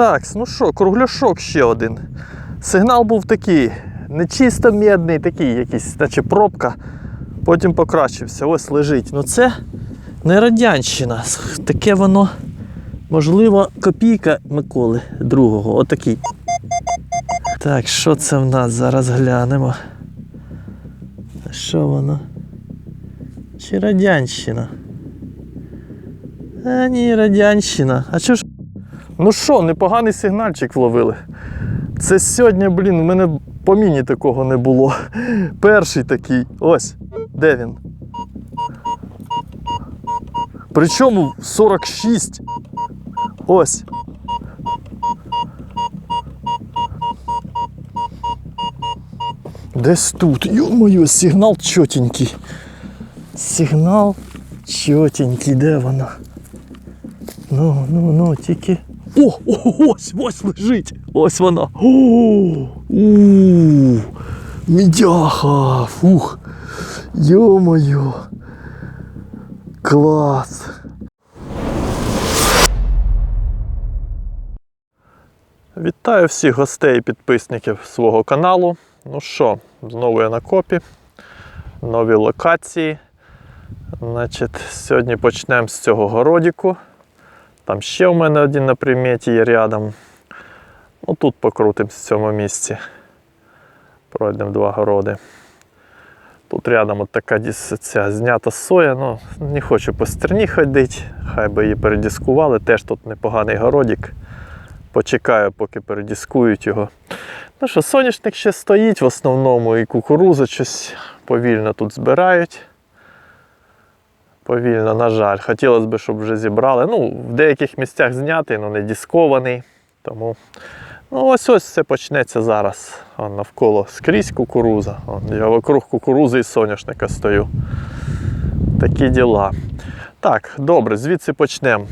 Так, ну що, кругляшок ще один. Сигнал був такий, не чисто медний, такий якийсь, наче пробка. Потім покращився. Ось лежить. Ну це не радянщина. Таке воно, можливо, копійка Миколи другого. Отакий. Так, що це в нас? Зараз глянемо. Що воно? Чи радянщина? А ні, радянщина. А чого ж? Ну що, непоганий сигнальчик вловили. Це сьогодні, блін, у мене по міні такого не було. Перший такий. Ось. Де він? Причому 46. Ось. Десь тут. Йо-моє, сигнал чотенький. Сигнал чотенький, де вона? Ну, ну, ну, тільки. О, о, ось, ось лежить. Ось вона. О, у, мідяха. Фух. Йо-моє. Клас. Вітаю всіх гостей і підписників свого каналу. Ну що, знову я на копі. Нові локації. Значить, сьогодні почнемо з цього городіку. Там ще у мене один на приметі є рядом. Ну тут покрутимось в цьому місці. Пройдемо два городи. Тут рядом от така ця знята соя. Ну, не хочу по стерні ходити, хай би її передіскували. Теж тут непоганий городик. Почекаю, поки передіскують його. Ну що, соняшник ще стоїть в основному, і кукуруза щось повільно тут збирають. Повільно, на жаль. Хотілося б, щоб вже зібрали. Ну, в деяких місцях знятий, але не дискований. Тому ну, ось ось все почнеться зараз. Вон, навколо скрізь кукуруза. Вон, я вокруг кукурузи і соняшника стою. Такі діла. Так, добре, звідси почнемо.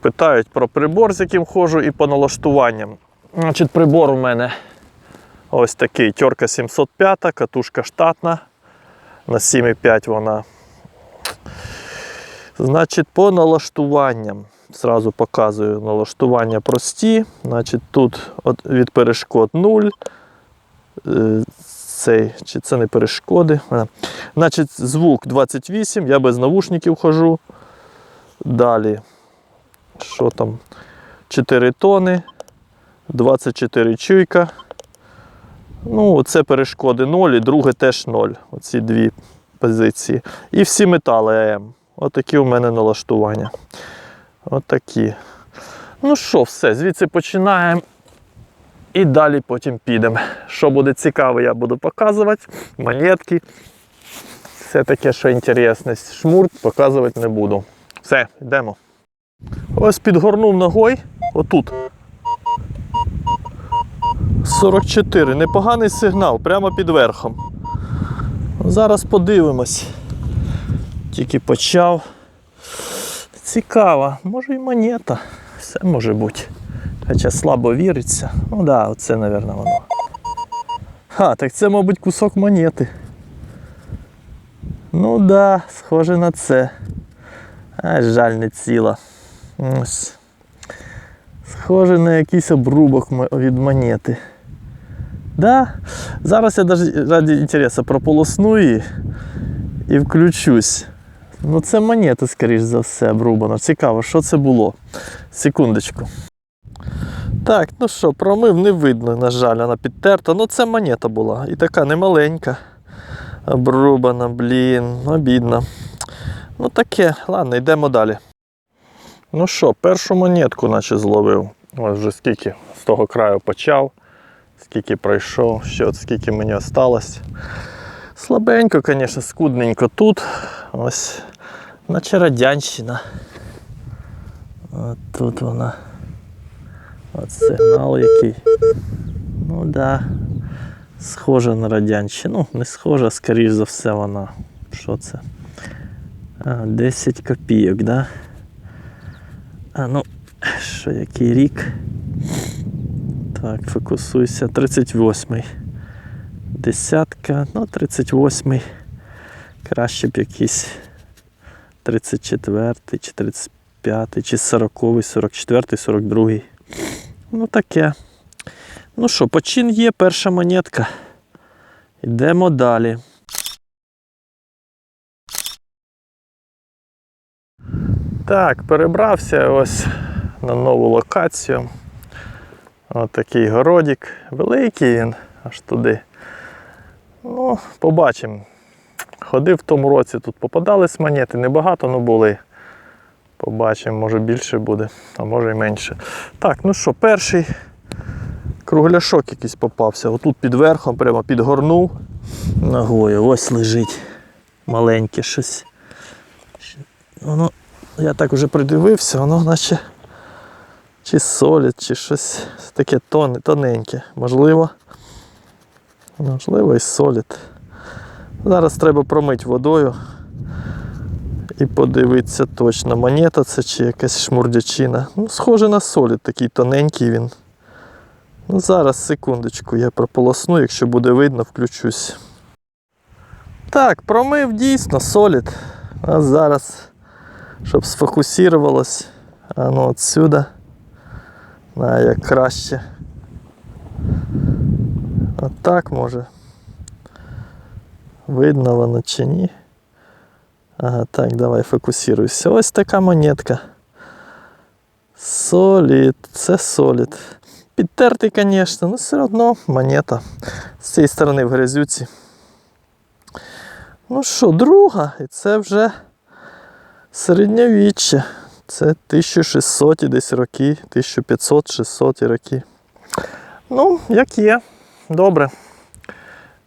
Питають про прибор, з яким ходжу, і по налаштуванням. Значить, прибор у мене ось такий Тьорка 705, катушка штатна. На 7,5 вона. Значить, по налаштуванням. Зразу показую налаштування прості. Значить, тут від перешкод 0. Е, Цей, чи це не перешкоди. Значить, звук 28, я без навушників хожу. Далі. Що там? 4 тони, 24 чуйка. Ну, це перешкоди 0 і друге теж 0. Оці дві позиції. І всі метали АМ. Отакі у мене налаштування. Отакі. Ну що, все, звідси починаємо. І далі потім підемо. Що буде цікаво, я буду показувати. Монетки. Все таке, що інтересне. Шмурт показувати не буду. Все, йдемо. Ось підгорнув ногой. Отут. 44. Непоганий сигнал, прямо під верхом. Зараз подивимось. Тільки почав. Цікаво, може і монета. Все може бути. Хоча слабо віриться. Ну да, оце, мабуть, воно. Ха, так це, мабуть, кусок монети. Ну да, схоже на це. А, жаль, не ціла. Ось. Схоже на якийсь обрубок від монети. Да. Зараз я навіть раді інтересу прополосну її і включусь. Ну це монета, скоріш за все, обрубана. Цікаво, що це було. Секундочку. Так, ну що, промив не видно, на жаль, вона підтерта. Ну це монета була. І така немаленька. Обрубана, блін, обідно. Ну таке, ладно, йдемо далі. Ну що, першу монетку наче зловив. Ось вже скільки з того краю почав, скільки пройшов, ще от скільки мені осталось. Слабенько, звісно, скудненько тут. Ось, наче радянщина. От тут вона. От сигнал який. Ну да. Схожа на радянщину. Ну, не схожа, скоріш за все, вона. Що це? А, 10 копійок, да? А ну, що який рік? Так, фокусуйся. 38-й. Десятка, ну, 38-й. Краще б якийсь 34-й чи 35-й, чи 40-й, 44-й, 42-й. Ну таке. Ну що, почин є, перша монетка. Йдемо далі. Так, перебрався ось на нову локацію. Ось такий городик. Великий він аж туди. Ну, побачимо. Ходив в тому році, тут попадались монети, небагато, але були. Побачимо, може більше буде, а може і менше. Так, ну що, перший кругляшок якийсь попався. Отут під верхом, прямо підгорнув ногою. Ось лежить маленьке щось. Воно, я так вже придивився, воно наче чи солід, чи щось таке тон, тоненьке. Можливо. Можливо, і солід. Зараз треба промити водою і подивитися точно, монета це чи якась шмурдячина. Ну, схоже на солід, такий тоненький він. Ну, зараз, секундочку, я прополосну, якщо буде видно, включусь. Так, промив дійсно солід. А зараз, щоб сфокусувалось, а ну отсюда. А, як краще. Отак може. Видно воно чи ні. Ага, так, давай фокусируйся. Ось така монетка. Солід, це солід. Підтертий, звісно, але все одно монета. З цієї сторони в грязюці. Ну що, друга, і це вже середньовіччя. Це 1600 десь роки, 1500-600 роки. Ну, як є. Добре.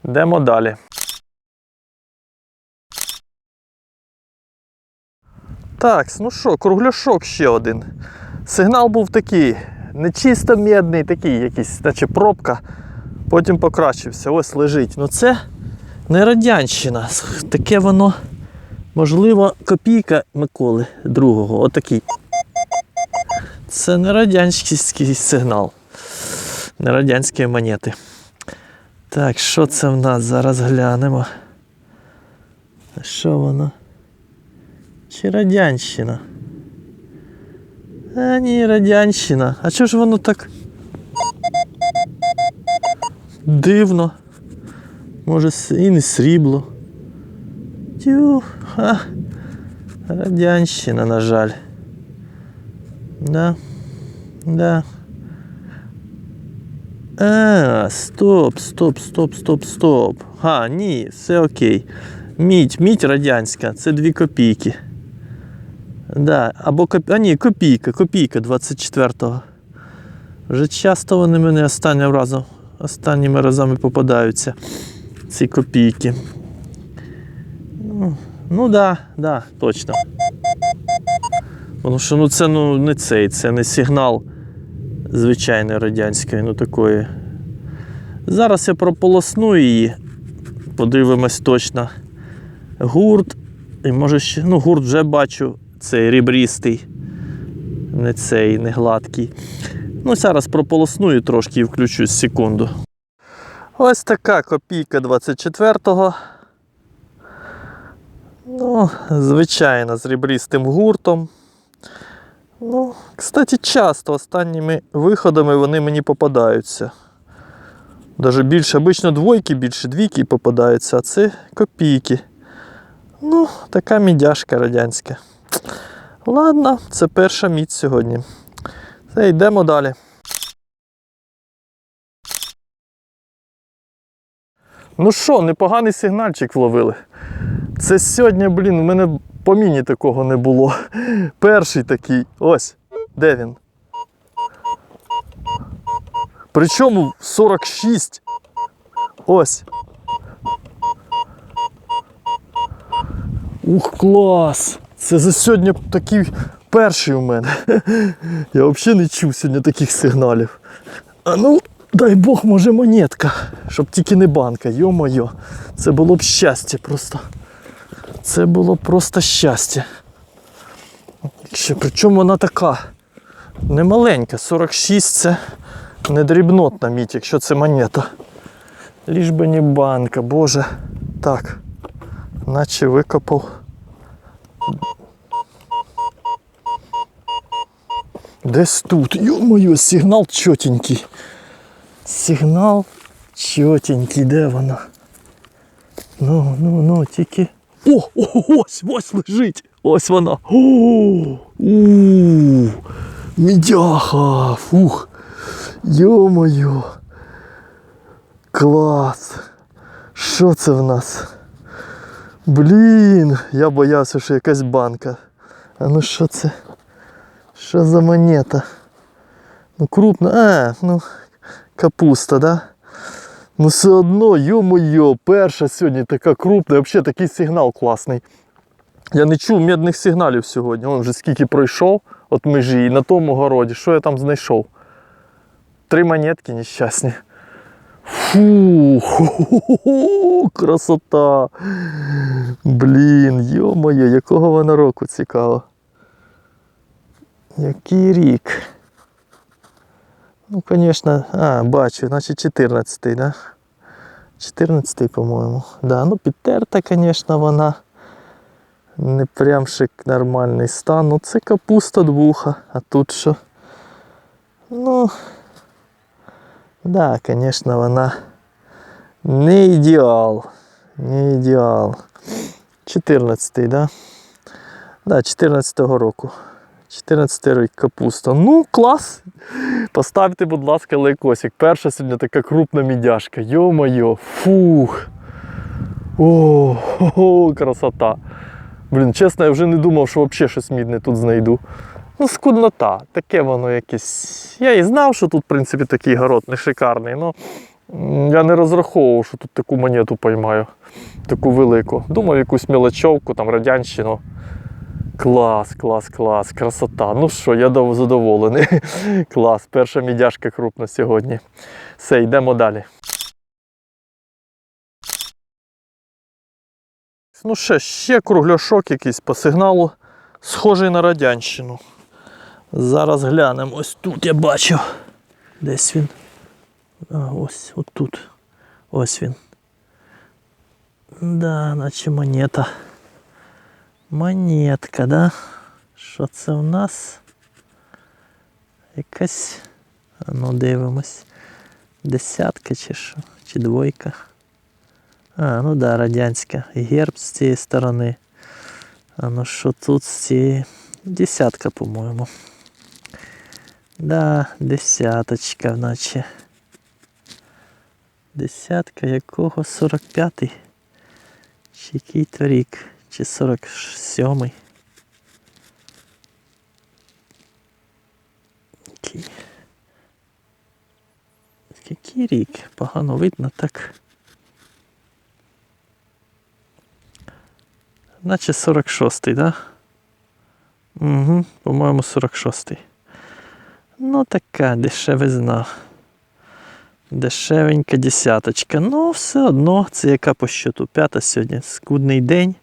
Йдемо далі. Так, ну що, кругляшок ще один. Сигнал був такий, не чисто медний, такий якийсь, наче пробка. Потім покращився. Ось лежить. Ну це не радянщина. Таке воно, можливо, копійка Миколи другого. Отакий. Це не радянський сигнал. Не радянські монети. Так, що це в нас? Зараз глянемо. Що воно? Чи радянщина? А ні, радянщина. А чого ж воно так дивно? Може і не срібло. Тю, а, радянщина, на жаль. Да. Да. А, стоп, стоп, стоп, стоп, стоп. А, ні, все окей. Мідь, мідь радянська, це 2 копійки. Да, або коп... А ні, копійка, копійка 24-го. Вже часто вони мене останнім разом, останніми разами попадаються. Ці копійки. Ну, да, да, точно. Тому що ну, це ну, не цей, це не сигнал звичайної радянської, ну такої. Зараз я прополосну її, подивимось точно. Гурт. І може ще, ну, гурт вже бачу, цей рібрістий, не цей, не гладкий. Ну, зараз прополосную трошки і включусь секунду. Ось така копійка 24-го. Ну, звичайно, з рібрістим гуртом. Ну, кстати, часто останніми виходами вони мені попадаються. Даже більше, обично двойки, більше двійки попадаються, а це копійки. Ну, така мідяшка радянська. Ладно, це перша мідь сьогодні. Все, йдемо далі. Ну що, непоганий сигнальчик вловили. Це сьогодні, блін, у мене по міні такого не було. Перший такий. Ось. Де він? Причому 46. Ось. Ух, клас! Це за сьогодні такий перший у мене. Я взагалі не чув сьогодні таких сигналів. А ну, дай Бог, може монетка, щоб тільки не банка, йо-моє. Це було б щастя просто. Це було просто щастя. Причому вона така не маленька, 46 це не дрібнотна мідь, якщо це монета. Ліж би не банка, боже. Так, наче викопав. Десь тут. Йо-моє, сигнал чотенький. Сигнал чотенький, де вона? Ну, ну, ну, тільки. О, о, ось, ось лежить. Ось вона. О, у, мідяха. Фух. Йо-моє. Клас. Що це в нас? Блін, я боявся, що якась банка. А ну що це? Що за монета? Ну крупна. А, ну капуста, да? Ну все одно, йо-моє, перша сьогодні така крупна, взагалі такий сигнал класний. Я не чув медних сигналів сьогодні. Он вже скільки пройшов от межі і на тому городі. Що я там знайшов? Три монетки нещасні. Фу, ху-ху-ху, красота. Блін, йо-моє, якого вона року цікаво. Який рік? Ну, звісно, а, бачу, значить 14-й, да? 14-й, по-моєму. Да, ну підтерта, звісно, вона. Не прям шик нормальний стан. Ну це капуста двуха, а тут що? Ну, да, звісно, вона не ідеал. Не ідеал. 14-й, да? Да, 14-го року. 14 рік капуста. Ну, клас. Поставте, будь ласка, лайкосик. Перша сьогодні така крупна мідяшка. Йо-моє, фух. О, хо-хо, красота. Блін, чесно, я вже не думав, що взагалі щось мідне тут знайду. Ну, скуднота. Таке воно якесь. Я і знав, що тут, в принципі, такий город не шикарний. М, я не розраховував, що тут таку монету поймаю. Таку велику. Думав, якусь мілочовку, там радянщину. Клас, клас, клас, красота. Ну що, я задоволений. Клас, перша мідяшка крупна сьогодні. Все, йдемо далі. Ну ще, ще кругляшок якийсь по сигналу, схожий на радянщину. Зараз глянемо. Ось тут я бачу. Десь він. А, ось, отут. Ось він. Да, наче монета. Монетка, да? Що це у нас? Якась. Ну дивимось. Десятка чи що? Чи двойка? А, ну да, радянська. Герб з цієї сторони. А ну що тут з цієї? Десятка, по-моєму. Да, десяточка, наче. Десятка якого? 45-й? Чи який то рік? Чи 47-й? Який? Рік? Погано видно так. Наче 46-й, да? Угу, по-моєму, 46-й. Ну, така дешевизна. Дешевенька десяточка. Ну, все одно, це яка по щоту п'ята сьогодні. Скудний день.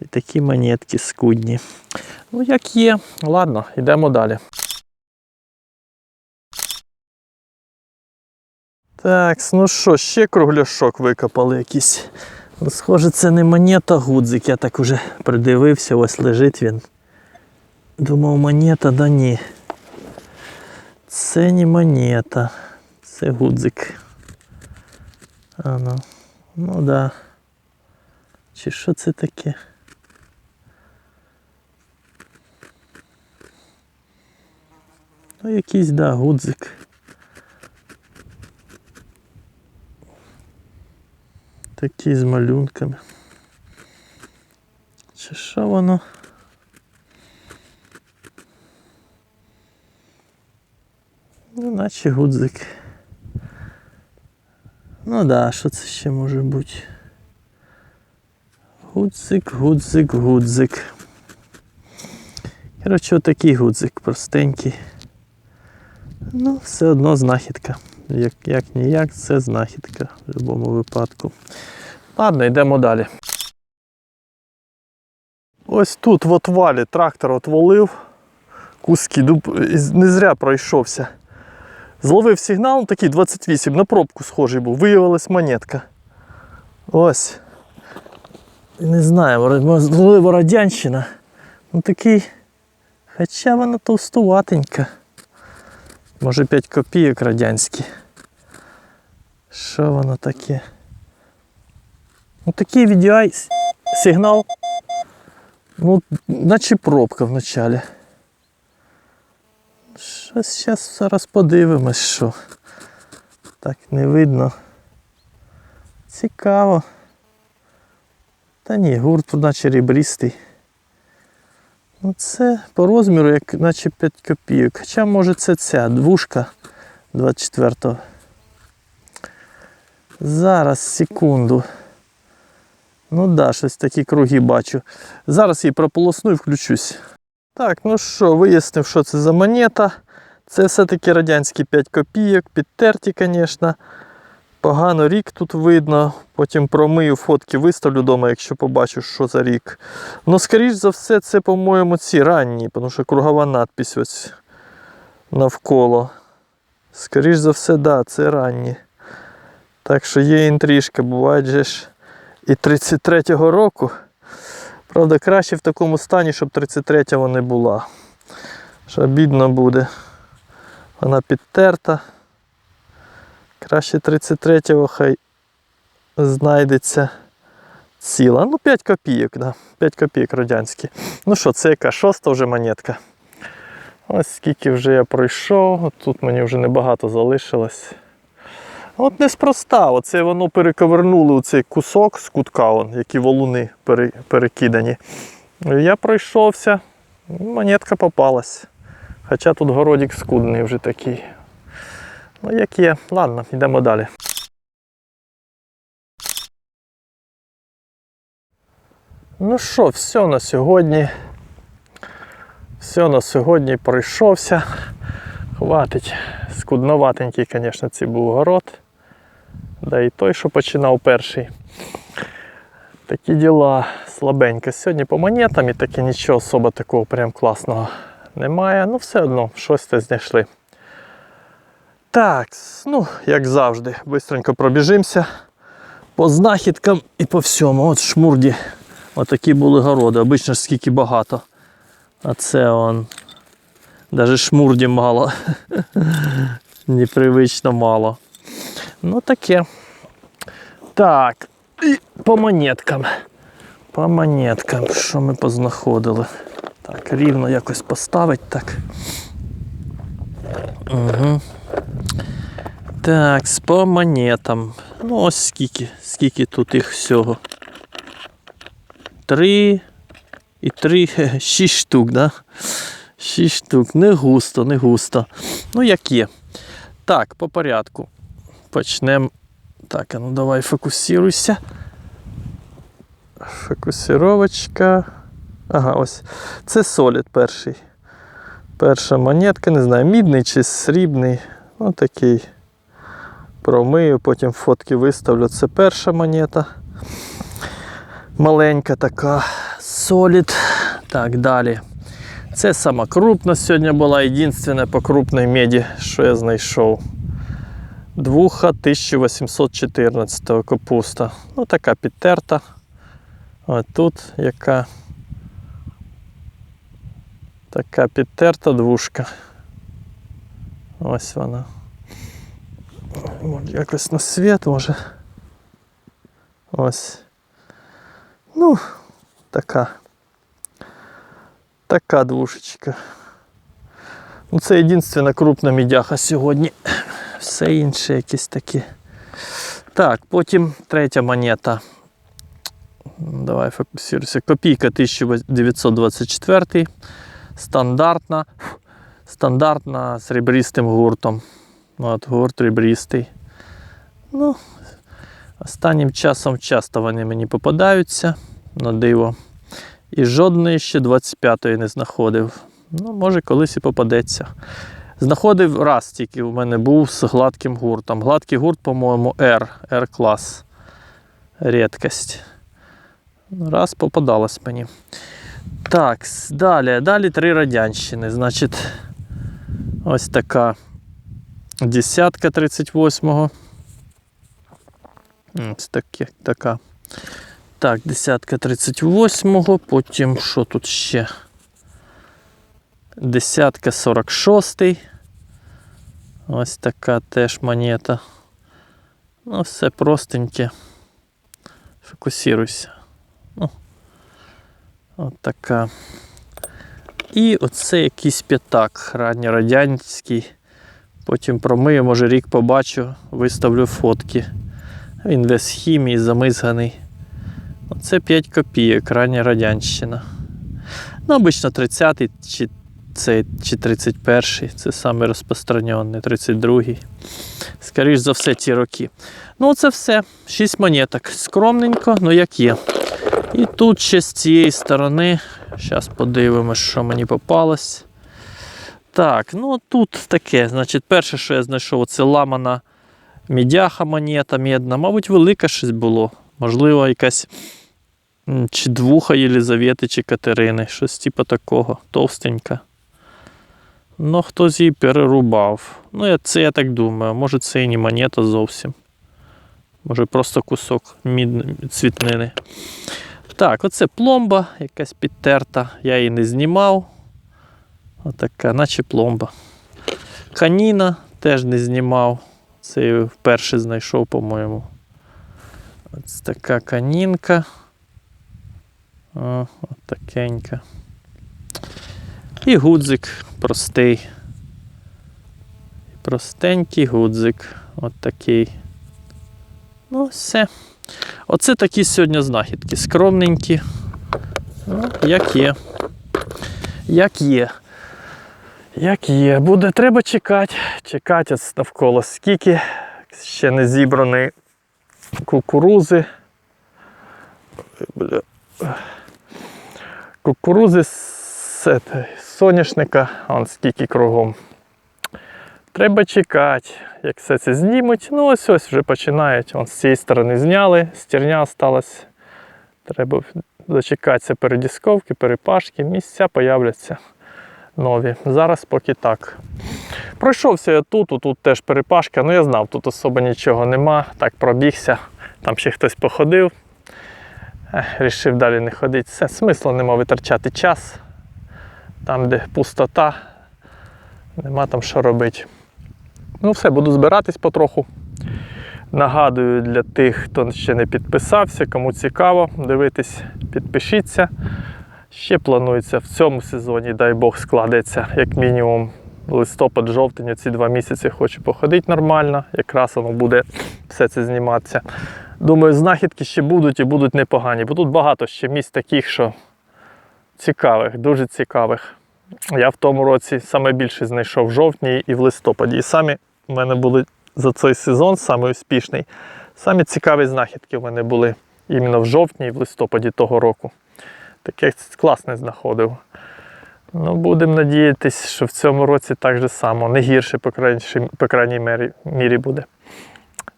І такі монетки скудні. Ну, як є. Ладно, йдемо далі. Так, ну що, ще кругляшок викопали якийсь. Ну, Схоже, це не монета, гудзик. Я так уже придивився, ось лежить він. Думав, монета, да ні. Це не монета. Це гудзик. А ну. Ну да. Чи що це таке? Ну, якийсь, да, гудзик. Такі з малюнками. Чи що воно? Ну, наче гудзик. Ну да, що це ще може бути? Гудзик, гудзик, гудзик. Коротше, отакий гудзик простенький. Ну, все одно знахідка. Як, як ніяк, це знахідка в будь-якому випадку. Ладно, йдемо далі. Ось тут в отвалі трактор отвалив. Куски дуб не зря пройшовся. Зловив сигнал, такий 28, на пробку схожий був. Виявилась монетка. Ось. Не знаю, можливо, радянщина. Ну такий Хоча вона товстуватенька. Може 5 копійок радянські. Що воно таке? Ну такий VDI сигнал. Ну, наче пробка в началі. Щось зараз зараз подивимось, що. Так не видно. Цікаво. Та ні, гурт наче рібристий. Ну це по розміру, як наче 5 копійок. Хоча може це ця двушка 24-го. Зараз, секунду. Ну да, щось такі круги бачу. Зараз її прополосну і включусь. Так, ну що, вияснив, що це за монета. Це все-таки радянські 5 копійок, підтерті, звісно. Погано рік тут видно. Потім промию фотки, виставлю вдома, якщо побачу, що за рік. Ну, скоріш за все, це, по-моєму, ці ранні, тому що кругова надпись ось навколо. Скоріш за все, да, це ранні. Так що є інтрижка, бувають же ж і 33-го року. Правда, краще в такому стані, щоб 33-го не була. Що бідно буде. Вона підтерта. Краще 33-го хай знайдеться ціла. Ну, 5 копійок, да. 5 копійок радянські. Ну що, це яка шоста вже монетка. Ось скільки вже я пройшов, тут мені вже небагато залишилось. От неспроста, оце воно перековернули у цей кусок з кутка, он, які валуни пере- перекидані. Я пройшовся, монетка попалась. Хоча тут городик скудний вже такий. Ну, як є. Ладно, йдемо далі. Ну що, все на сьогодні. Все на сьогодні пройшовся. Хватить. Скудноватенький, звісно, цей був город. Да і той, що починав перший. Такі діла слабенько. Сьогодні по монетам і таки нічого особо такого прям класного немає. Ну, все одно, щось те знайшли. Так, ну, як завжди, бистренько пробіжимося по знахідкам і по всьому. От шмурді. Отакі були городи. Обично ж скільки багато. А це он. Даже шмурді мало. Непривично мало. Ну таке. Так. І по монеткам. По монеткам. Що ми познаходили? Так, рівно якось поставить так. Угу. Так, по монетам. Ну, ось скільки, скільки тут їх всього. Три і три, шість штук, да? Шість штук. Не густо, не густо. Ну, як є. Так, по порядку. Почнемо. Так, ну давай фокусируйся. Фокусировочка. Ага, ось. Це солід перший. Перша монетка, не знаю, мідний чи срібний. Ну такий. Промию, потім фотки виставлю. Це перша монета. Маленька така. Солід. Так, далі. Це сама крупна сьогодні була, єдине по крупній меді, що я знайшов. Двуха 1814 капуста. Ну, така підтерта. А тут яка така підтерта двушка. Ось вона. Якось на світ може. Ось. Ну, така. Така двушечка. Ну, це єдина крупна мідяха сьогодні. Все інше якісь такі. Так, потім третя монета. Давай фокусуйся. Копійка 1924. Стандартна. Стандартна з ребристим гуртом. От, гурт ребристий. Ну, останнім часом часто вони мені попадаються на диво. І жодної ще 25-ї не знаходив. Ну, може, колись і попадеться. Знаходив раз тільки у мене був з гладким гуртом. Гладкий гурт, по-моєму, R, R-клас. Рідкость. Раз попадалось мені. Так, далі. Далі три радянщини. Значить, ось така десятка 38-го. Ось такі, така. Так, десятка 38-го, потім що тут ще? Десятка 46. Ось така теж монета. Ну, все простеньке. Фокусируйся. Ну, от така. І оце якийсь п'ятак ранньорадянський. Потім промию, може рік побачу, виставлю фотки. Він весь хімії, замизганий. Оце 5 копійок, рання радянщина. Ну, обично 30-й чи, це, чи 31-й, це саме розпространений, 32-й. Скоріш за все, ті роки. Ну, це все. 6 монеток. Скромненько, ну як є. І тут ще з цієї сторони. Зараз подивимось, що мені попалось. Так, ну тут таке. Значить, перше, що я знайшов, це ламана мідяха монета медна. Мабуть, велика щось було. Можливо, якась чи двуха Єлизавети, чи Катерини. Щось типу такого. Товстенька. Ну, хтось її перерубав. Ну, це я так думаю. Може, це і не монета зовсім. Може, просто кусок мід... цвітнини. Так, оце пломба, якась підтерта. Я її не знімав. Отака, наче пломба. Каніна теж не знімав. Це я вперше знайшов, по-моєму. Ось така канінка. О, от такенька. І гудзик простий. Простенький гудзик. От такий. Ну, все. Оце такі сьогодні знахідки. Скромненькі. Ну, як є. Як є. Як є. Буде треба чекати. Чекати навколо скільки. Ще не зібрані кукурузи. Бля. Кукурузи з соняшника, он скільки кругом. Треба чекати, як все це знімуть. Ну ось ось вже починають. Вон з цієї сторони зняли, стерня осталась. Треба дочекатися передісковки, перепашки, місця появляться нові. Зараз поки так. Пройшовся я тут, тут теж перепашка. Ну я знав, тут особо нічого нема. Так пробігся. Там ще хтось походив. Рішив далі не ходити. Все, смислу нема витрачати час. Там, де пустота, нема там що робити. Ну, все, буду збиратись потроху. Нагадую для тих, хто ще не підписався, кому цікаво дивитись, підпишіться. Ще планується в цьому сезоні, дай Бог, складеться як мінімум листопад-жовтень, ці два місяці хочу походити нормально, якраз воно буде все це зніматися. Думаю, знахідки ще будуть і будуть непогані, бо тут багато ще місць таких, що цікавих, дуже цікавих. Я в тому році саме більше знайшов в жовтні і в листопаді. І самі в мене були за цей сезон самий успішний. Самі цікаві знахідки в мене були іменно в жовтні і в листопаді того року. Таке класне знаходив. Ну, будемо надіятися, що в цьому році так же само, не гірше, по крайній, по крайній мірі, мірі буде.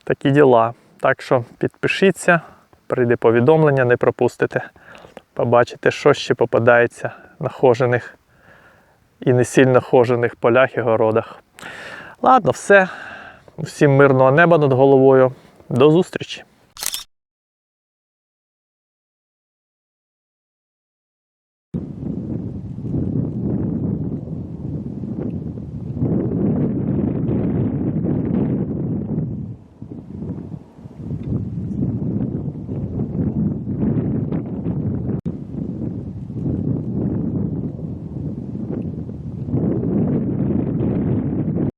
Такі діла. Так що підпишіться, прийде повідомлення, не пропустите. Побачите, що ще попадається на хожених і не сильно хожених полях і городах. Ладно, все. Всім мирного неба над головою. До зустрічі!